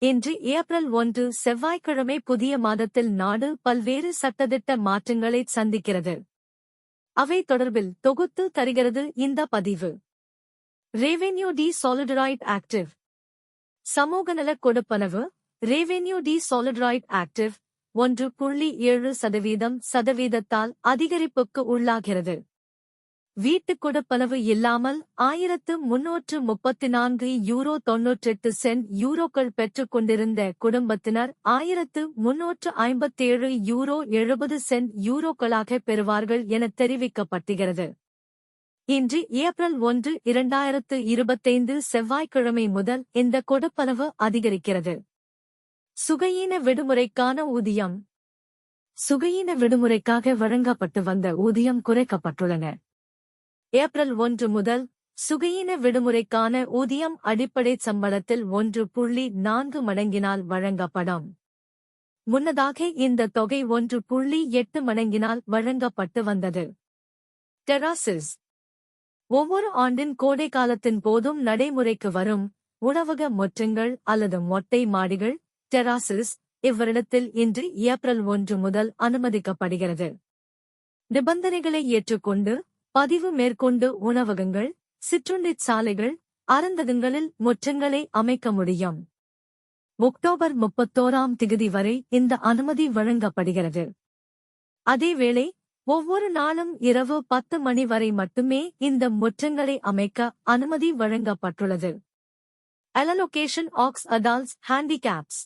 இன்று ஏப்ரல் ஒன்று செவ்வாய்க்கிழமை புதிய மாதத்தில் நாடு பல்வேறு சட்டத்திட்ட மாற்றங்களை சந்திக்கிறது. அவை தொடர்பில் தொகுத்து தருகிறது இந்த பதிவு. ரெவென்யூ டி சாலிடராய்ட் ஆக்டிவ் சமூக நல கொடுப்பனவு. ரெவென்யூ டி சாலிடராய்ட் ஆக்டிவ் ஒன்று புள்ளி ஏழு சதவீதம் சதவீதத்தால் அதிகரிப்புக்கு உள்ளாகிறது. வீட்டுக் கொடுப்பளவு இல்லாமல் ஆயிரத்து முன்னூற்று முப்பத்தி நான்கு யூரோ தொன்னூற்றெட்டு சென்ட் யூரோக்கள் பெற்றுக் கொண்டிருந்த குடும்பத்தினர் ஆயிரத்து முன்னூற்று ஐம்பத்தேழு யூரோ எழுபது சென்ட் யூரோக்களாக பெறுவார்கள் என தெரிவிக்கப்பட்டுகிறது இன்று ஏப்ரல் ஒன்று இரண்டாயிரத்து இருபத்தைந்து செவ்வாய்க்கிழமை முதல் இந்த கொடுப்பளவு அதிகரிக்கிறது. சுகையீன விடுமுறைக்கான ஊதியம். சுகையீன விடுமுறைக்காக வழங்கப்பட்டு வந்த ஊதியம் குறைக்கப்பட்டுள்ளன. ஏப்ரல் ஒன்று முதல் சுகையின விடுமுறைக்கான ஊதியம் அடிப்படை சம்பளத்தில் ஒன்று புள்ளி நான்கு மடங்கினால் வழங்கப்படும். முன்னதாக இந்த தொகை ஒன்று புள்ளி எட்டு மடங்கினால் வழங்கப்பட்டு வந்தது. டெராசிஸ். ஒவ்வொரு ஆண்டின் கோடை காலத்தின் போதும் நடைமுறைக்கு வரும் உணவக மொற்றங்கள் அல்லது மொட்டை மாடிகள் டெராசிஸ் இவ்வருடத்தில் இன்று ஏப்ரல் ஒன்று முதல் அனுமதிக்கப்படுகிறது. நிபந்தனைகளை ஏற்றுக்கொண்டு பதிவு மேற்கொண்டு உணவகங்கள் சிற்றுண்டிச் சாலைகள் அரந்தகங்களில் முற்றங்களை அமைக்க முடியும். ஒக்டோபர் முப்பத்தோராம் திகதி வரை இந்த அனுமதி வழங்கப்படுகிறது. அதேவேளை ஒவ்வொரு நாளும் இரவு பத்து மணி வரை மட்டுமே இந்த முற்றங்களை அமைக்க அனுமதி வழங்கப்பட்டுள்ளது. அலலொகேஷன் ஆக்ஸ் அடால்ஸ் ஹேண்டிகேப்ஸ்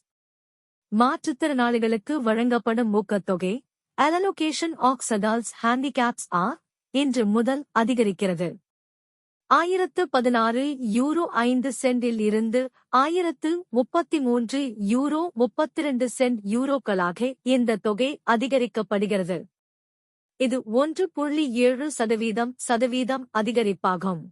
மாற்றுத்திறனாளிகளுக்கு வழங்கப்படும் ஊக்கத்தொகை அலலொகேஷன் ஆக்ஸ் அடால்ஸ் ஹேண்டிகேப்ஸ் ஆர் இன்று முதல் அதிகரிக்கிறது. ஆயிரத்து பதினாறு யூரோ ஐந்து சென்டில் இருந்து ஆயிரத்து முப்பத்தி மூன்று யூரோ முப்பத்திரண்டு சென்ட் யூரோக்களாக இந்த தொகை அதிகரிக்கப்படுகிறது. இது ஒன்று புள்ளி ஏழு சதவீதம் சதவீதம் அதிகரிப்பாகும்.